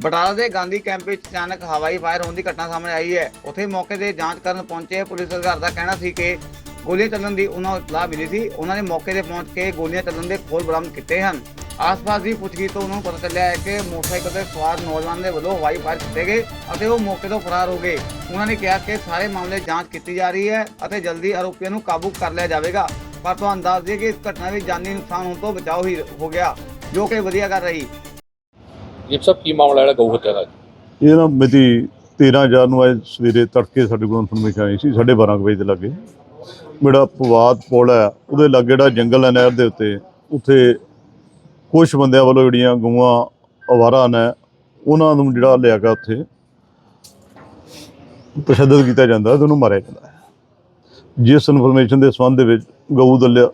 ਬਟਾਲਾ ਦੇ ਗਾਂਧੀ ਕੈਂਪ ਵਿੱਚ ਅਚਾਨਕ ਹਵਾਈ ਫਾਇਰ ਹੋਣ ਦੀ ਘਟਨਾ ਸਾਹਮਣੇ ਆਈ ਹੈ। ਉੱਥੇ ਮੌਕੇ ਤੇ ਜਾਂਚ ਕਰਨ ਪਹੁੰਚੇ ਪੁਲਿਸ ਅਧਿਕਾਰੀ ਦਾ ਕਹਿਣਾ ਸੀ ਕਿ ਗੋਲੀਆਂ ਚੱਲਣ ਦੀ ਉਹਨਾਂ ਨੂੰ ਇਤਲਾਹ ਮਿਲੀ ਸੀ। ਉਹਨਾਂ ਨੇ ਮੌਕੇ ਤੇ ਪਹੁੰਚ ਕੇ ਗੋਲੀਆਂ ਚੱਲਣ ਦੇ ਖੋਲ ਬਰਾਮਦ ਕੀਤੇ ਹਨ। ਆਸ-ਪਾਸ ਦੀ ਪੁੱਛਗਿੱਛ ਤੋਂ ਉਹਨਾਂ ਨੂੰ ਪਤਾ ਚੱਲਿਆ ਹੈ ਕਿ ਮੋਟਰਸਾਈਕਲ ਤੇ ਸਵਾਰ ਨੌਜਵਾਨ ਦੇ ਵੱਲੋਂ ਹਵਾਈ ਫਾਇਰ ਕੀਤੇ ਗਏ ਅਤੇ ਉਹ ਮੌਕੇ ਤੋਂ ਫਰਾਰ ਹੋ ਗਏ। ਉਹਨਾਂ ਨੇ ਕਿਹਾ ਕਿ ਸਾਰੇ ਮਾਮਲੇ ਜਾਂਚ ਕੀਤੀ ਜਾ ਰਹੀ ਹੈ ਅਤੇ ਜਲਦੀ ਆਰੋਪੀਆਂ ਨੂੰ ਕਾਬੂ ਕਰ ਲਿਆ ਜਾਵੇਗਾ। ਪਰ ਤੁਹਾਨੂੰ ਦੱਸ ਦਈਏ ਕਿ ਇਸ ਘਟਨਾ ਵਿੱਚ ਜਾਨੀ ਨੁਕਸਾਨ ਹੋਣ ਤੋਂ ਬਚਾਓ ਹੀ ਹੋ ਗਿਆ, ਜੋ ਕਿ ਵਧੀਆ ਕਰ ਰਹੀ। ਇਹ ਸਭ ਕੀ ਮਾਮਲਾ ਜਿਹੜਾ ਗਊ ਹੱਤਿਆ ਦਾ ਇਹ ਨਾ ਮਿਤੀ 13 ਹਜ਼ਾਰ ਨੂੰ ਅੱਜ ਸਵੇਰੇ ਤੜਕੇ ਸਾਡੇ ਕੋਲ ਇਨਫੋਰਮੇਸ਼ਨ ਆਈ ਸੀ 12:30 ਵਜੇ ਦੇ ਲੱਗੇ। ਮੇਰਾ ਪਵਾਦ ਪੁਲ ਹੈ, ਉਹਦੇ ਲਾਗੇ ਜਿਹੜਾ ਜੰਗਲ ਹੈ ਨਹਿਰ ਦੇ ਉੱਤੇ, ਉੱਥੇ ਕੁਝ ਬੰਦਿਆਂ ਵੱਲੋਂ ਜਿਹੜੀਆਂ ਗਊਆਂ ਅਵਾਰਾ ਨੇ, ਉਹਨਾਂ ਨੂੰ ਜਿਹੜਾ ਲਿਆ ਕੇ ਉੱਥੇ। ਤਸ਼ੱਦਦ ਕੀਤਾ ਜਾਂਦਾ ਤੇ ਉਹਨੂੰ ਮਾਰਿਆ ਜਾਂਦਾ ਹੈ। ਜਿਸ ਇਨਫੋਰਮੇਸ਼ਨ ਦੇ ਸੰਬੰਧ ਦੇ ਵਿੱਚ ਗਊ ਦਲ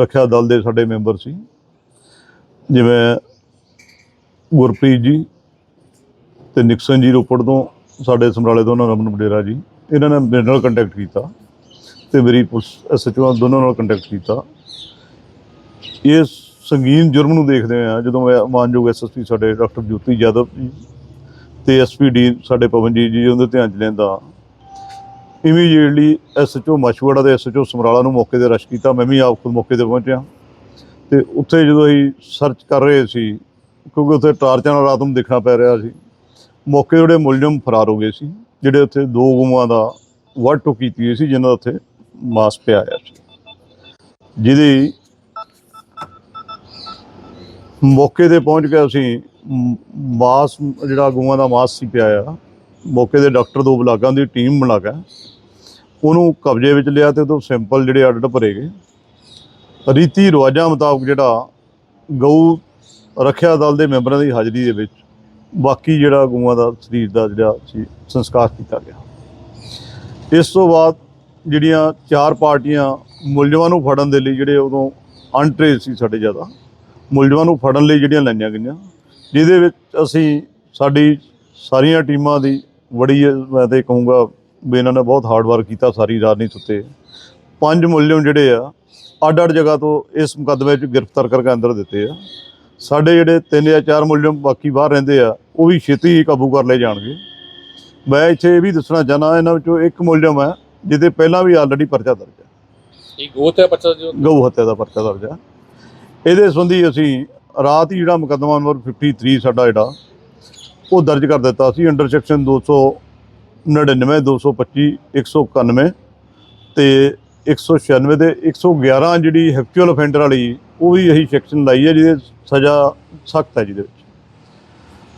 ਰੱਖਿਆ ਦਲ ਦੇ ਸਾਡੇ ਮੈਂਬਰ ਸੀ। ਜਿਵੇਂ ਗੁਰਪ੍ਰੀਤ ਜੀ ਤੇ ਨਿਕਸਨ ਜੀ ਰੋਪੜ ਤੋਂ ਸਾਡੇ ਸਮਰਾਲੇ ਤੋਂ ਉਹਨਾਂ ਰਮਨ ਵਡੇਰਾ ਜੀ। ਇਹਨਾਂ ਨੇ ਮੇਰੇ ਨਾਲ ਕੰਟੈਕਟ ਕੀਤਾ ਤੇ ਮੇਰੀ ਪੁਲਿਸ ਐਸਐਚਓ ਦੋਨਾਂ ਨਾਲ ਕੰਟੈਕਟ ਕੀਤਾ। ਇਹ ਸੰਗੀਨ ਜੁਰਮ ਨੂੰ ਦੇਖਦੇ ਆ, ਜਦੋਂ ਮੈਂ ਮਾਨਯੋਗ ਐਸਐਸਪੀ ਸਾਡੇ ਡਾਕਟਰ ਜੋਤੀ ਯਾਦਵ ਜੀ ਤੇ ਐਸਪੀਡੀ ਸਾਡੇ ਪਵਨਜੀਤ ਜੀ ਉਹਦੇ ਧਿਆਨ ਚ ਲੈਂਦਾ। ਇਮੀਡੀਏਟਲੀ ਐਸਐਚਓ ਮਛਵਾੜਾ ਦੇ ਐਸਐਚਓ ਸਮਰਾਲਾ ਨੂੰ ਮੌਕੇ ਤੇ ਰਸ਼ ਕੀਤਾ। ਮੈਂ ਵੀ ਆਪ ਖੁਦ ਮੌਕੇ ਤੇ ਪਹੁੰਚਿਆ। ਤੇ ਉੱਥੇ ਜਦੋਂ ਅਸੀਂ ਸਰਚ ਕਰ ਰਹੇ ਸੀ ਕਿਉਂਕਿ ਉੱਥੇ ਟਾਰਚਾਂ ਨਾਲ ਰਾਤ ਨੂੰ ਦੇਖਣਾ ਪੈ ਰਿਹਾ ਸੀ। ਮੌਕੇ ਜਿਹੜੇ ਮੁਲਜ਼ਮ ਫਰਾਰ ਹੋ ਗਏ ਸੀ, ਜਿਹੜੇ ਉੱਥੇ ਦੋ ਗੁਮਾਂ ਦਾ ਵੱਢ ਕੀਤੀ ਹੋਈ ਸੀ, ਜਿਨ੍ਹਾਂ ਦਾ ਉੱਥੇ ਮਾਸ ਪਿਆ ਆਇਆ ਸੀ। ਜਿਹਦੀ ਮੌਕੇ ਤੇ ਪਹੁੰਚ ਕੇ ਅਸੀਂ ਮਾਸ, ਜਿਹੜਾ ਗਊਆਂ ਦਾ ਮਾਸ ਸੀ ਪਿਆ ਆ, ਮੌਕੇ ਦੇ ਡਾਕਟਰ ਦੋ ਬਲਾਕਾਂ ਦੀ ਟੀਮ ਬਣਾ ਕੇ ਉਹਨੂੰ ਕਬਜ਼ੇ ਵਿੱਚ ਲਿਆ ਤੇ ਉਹਦੋਂ ਸੈਂਪਲ ਜਿਹੜੇ ਆਡਟ ਭਰੇ ਗਏ। ਰੀਤੀ ਰਿਵਾਜਾਂ ਮੁਤਾਬਕ ਜਿਹੜਾ ਗਊ ਰੱਖਿਆ ਦਲ ਦੇ ਮੈਂਬਰਾਂ ਦੀ ਹਾਜ਼ਰੀ ਦੇ ਵਿੱਚ ਬਾਕੀ ਜਿਹੜਾ ਗਊਆਂ ਦਾ ਸਰੀਰ ਦਾ ਜਿਹੜਾ ਸੀ, ਸੰਸਕਾਰ ਕੀਤਾ ਗਿਆ। ਇਸ ਤੋਂ ਬਾਅਦ ਜਿਹੜੀਆਂ ਚਾਰ ਪਾਰਟੀਆਂ ਮੁਲਜ਼ਮਾਂ ਨੂੰ ਫੜਨ ਦੇ ਲਈ ਜਿਹੜੇ ਉਦੋਂ ਅਨਟ੍ਰੇਸ ਸੀ ਸਾਡੇ ਜ਼ਿਆਦਾ, ਮੁਲਜ਼ਮਾਂ ਨੂੰ ਫੜਨ ਲਈ ਜਿਹੜੀਆਂ ਲਾਈਆਂ ਗਈਆਂ, ਜਿਹਦੇ ਵਿੱਚ ਅਸੀਂ ਸਾਡੀ ਸਾਰੀਆਂ ਟੀਮਾਂ ਦੀ ਬੜੀ ਮੈਂ ਤੇ ਕਹੂੰਗਾ ਵੀ ਇਹਨਾਂ ਨੇ ਬਹੁਤ ਹਾਰਡ ਵਰਕ ਕੀਤਾ ਸਾਰੀ ਰਾਤ ਨਹੀਂ ਸੁੱਤੇ ਪੰਜ ਮੁਲਜ਼ਮ ਜਿਹੜੇ ਆ ਅੱਡ ਅੱਡ ਜਗ੍ਹਾ ਤੋਂ ਇਸ ਮੁਕੱਦਮੇ 'ਚ ਗ੍ਰਿਫਤਾਰ ਕਰਕੇ ਅੰਦਰ ਦਿੱਤੇ ਆ। ਸਾਡੇ ਜਿਹੜੇ ਤਿੰਨ ਜਾਂ ਚਾਰ ਮੁਲਜ਼ਮ ਬਾਕੀ ਬਾਹਰ ਰਹਿੰਦੇ ਆ ਉਹ ਵੀ ਛੇਤੀ ਹੀ ਕਾਬੂ ਕਰ ਲਏ ਜਾਣਗੇ। ਮੈਂ ਇੱਥੇ ਇਹ ਵੀ ਦੱਸਣਾ ਚਾਹਨਾ ਇਹਨਾਂ ਵਿੱਚੋਂ ਇੱਕ ਮੁਲਜ਼ਮ ਹੈ ਜਿਹਦੇ ਪਹਿਲਾਂ ਵੀ ਆਲਰੇਡੀ ਪਰਚਾ ਦਰਜ ਹੈ ਇਹ ਗਊ ਹੱਤਿਆ ਬੱਚਾ ਜੋ ਗਊ ਹੱਤਿਆ ਦਾ ਪਰਚਾ ਦਰਜ ਹੈ ਇਹਦੇ ਸੰਬੰਧੀ ਅਸੀਂ ਰਾਤ ਹੀ ਜਿਹੜਾ ਮੁਕੱਦਮਾ ਨੰਬਰ 53 ਸਾਡਾ ਜਿਹੜਾ ਉਹ ਦਰਜ ਕਰ ਦਿੱਤਾ ਸੀ ਅੰਡਰ ਸੈਕਸ਼ਨ 299 225 191 ਤੇ 196 ਦੇ 111 ਜਿਹੜੀ ਹੈਕਚੁਅਲ ਅਫੈਂਡਰ ਵਾਲੀ ਉਹ ਵੀ ਇਹੀ ਸੈਕਸ਼ਨ ਲਾਈ ਹੈ ਜਿਹਦੇ ਸਜ਼ਾ ਸਖਤ ਹੈ ਜਿਹਦੇ ਵਿੱਚ।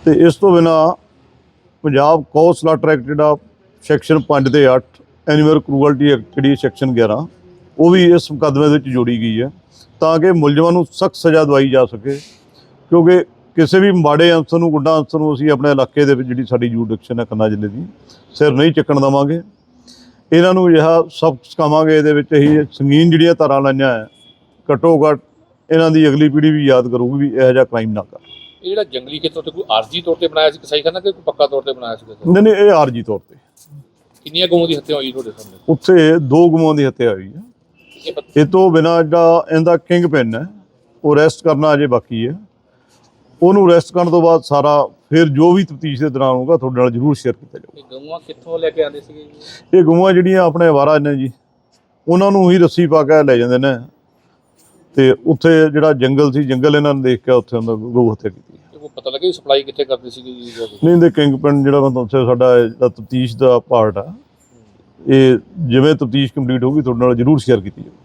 ਤੇ ਇਸ ਤੋਂ ਬਿਨਾ ਪੰਜਾਬ ਕੌ ਸਲਾਟਰ ਐਕਟ ਜਿਹੜਾ ਸੈਕਸ਼ਨ 5 ਦੇ 8 ਐਨੀਮਲ ਕਰੂਅਲਟੀ ਐਕਟ ਜਿਹੜੀ ਸੈਕਸ਼ਨ 11 ਉਹ ਵੀ ਇਸ ਮੁਕੱਦਮੇ ਵਿੱਚ ਜੋੜੀ ਗਈ ਹੈ ਤਾਂ ਕਿ ਮੁਲਜ਼ਮਾਂ ਨੂੰ ਸਖਤ ਸਜ਼ਾ ਦਵਾਈ ਜਾ ਸਕੇ। ਕਿਉਂਕਿ ਕਿਸੇ ਵੀ ਮਾੜੇ ਅਨਸਰ ਨੂੰ, ਗੁੱਡਾ ਅਨਸਰ ਨੂੰ ਅਸੀਂ ਆਪਣੇ ਇਲਾਕੇ ਦੇ ਵਿੱਚ ਜਿਹੜੀ ਸਾਡੀ ਜੂਡਿਕਸ਼ਨ ਹੈ ਕੰਨਾ ਜ਼ਿਲ੍ਹੇ ਦੀ, ਸਿਰ ਨਹੀਂ ਚੱਕਣ ਦੇਵਾਂਗੇ। ਇਹਨਾਂ ਨੂੰ ਜਿਹੜਾ ਸਖਤ ਸਿਖਾਵਾਂਗੇ, ਇਹਦੇ ਵਿੱਚ ਇਹੀ ਸੰਗੀਨ ਜਿਹੜੀਆਂ ਧਾਰਾਂ ਲਾਈਆਂ ਹੈ, ਘੱਟੋ ਘੱਟ ਇਹਨਾਂ ਦੀ ਅਗਲੀ ਪੀੜ੍ਹੀ ਵੀ ਯਾਦ ਕਰੂਗੀ ਵੀ ਇਹੋ ਜਿਹਾ ਕ੍ਰਾਈਮ ਨਾ ਕਰ। ਇਹ ਜਿਹੜਾ ਜੰਗਲੀ ਖੇਤਰ ਤੇ ਕੋਈ ਆਰਜੀ ਤੌਰ ਤੇ ਬਣਾਇਆ ਸੀ ਕਸਾਈ ਖਾਨਾ ਕਿ ਕੋਈ ਪੱਕਾ ਤੌਰ ਤੇ ਬਣਾਇਆ ਸੀ ਕਿਸੇ? ਨਹੀਂ ਨਹੀਂ ਇਹ ਆਰਜੀ ਤੌਰ ਤੇ। ਕਿੰਨੀਆਂ ਗਊਆਂ ਦੀ ਹੱਤਿਆ ਹੋਈ ਤੁਹਾਡੇ ਸਾਹਮਣੇ? ਉੱਥੇ ਦੋ ਗੁਮਾਂ ਦੀ ਹੱਤਿਆ ਹੋਈ ਹੈ। ਇਹ ਪਤ- ਇਹ ਤੋਂ ਬਿਨਾ ਜਿਹੜਾ ਇਹਦਾ ਕਿੰਗ ਪਿਨ ਹੈ ਉਹ ਰੈਸਟ ਕਰਨਾ ਅਜੇ ਬਾਕੀ ਹੈ। ਉਹਨੂੰ ਰੈਸਟ ਕਰਨ ਤੋਂ ਬਾਅਦ ਸਾਰਾ ਫਿਰ ਜੋ ਵੀ ਤਫਤੀਸ਼ ਦੇ ਦੌਰਾਨ ਹੋਊਗਾ ਤੁਹਾਡੇ ਨਾਲ ਜ਼ਰੂਰ ਸ਼ੇਅਰ ਕੀਤਾ ਜਾਊਗਾ। ਇਹ ਗਊਆਂ ਕਿੱਥੋਂ ਲੈ ਕੇ ਆਉਂਦੇ ਸੀਗੇ ਜੀ? ਇਹ ਗਊਆਂ ਜਿਹੜੀਆਂ ਆਪਣੇ ਅਵਾਰਾ ਨੇ ਜੀ ਉਹਨਾਂ ਨੂੰ ਹੀ ਰੱਸੀ ਪਾ ਕੇ ਲੈ ਜਾਂਦੇ ਨੇ। ਤੇ ਉੱਥੇ ਜਿਹੜਾ ਜੰਗਲ ਸੀ ਜੰਗਲ ਇਹਨਾਂ ਨੇ ਦੇਖ ਕੇ ਉੱਥੇ ਉਹਨਾਂ ਗਊ ਹੱਤਿਆ ਕੀਤੀ ਕੋਈ ਪਤਾ ਲੱਗਿਆ ਸਪਲਾਈ ਕਿੱਥੇ ਕਰਦੇ ਸੀਗੇ ਜੀ? ਨਹੀਂ ਦੇ ਕਿੰਗ ਪਿਨ ਜਿਹੜਾ ਮੈਂ ਤੁਹਾਨੂੰ ਸਾਡਾ ਤਫਤੀਸ਼ ਦਾ ਪਾਰਟ ਆ ਇਹ ਜਿਵੇਂ ਤਫਤੀਸ਼ ਕੰਪਲੀਟ ਹੋਊਗੀ ਤੁਹਾਡੇ ਨਾਲ ਜ਼ਰੂਰ ਸ਼ੇਅਰ ਕੀਤੀ ਜਾਊਗੀ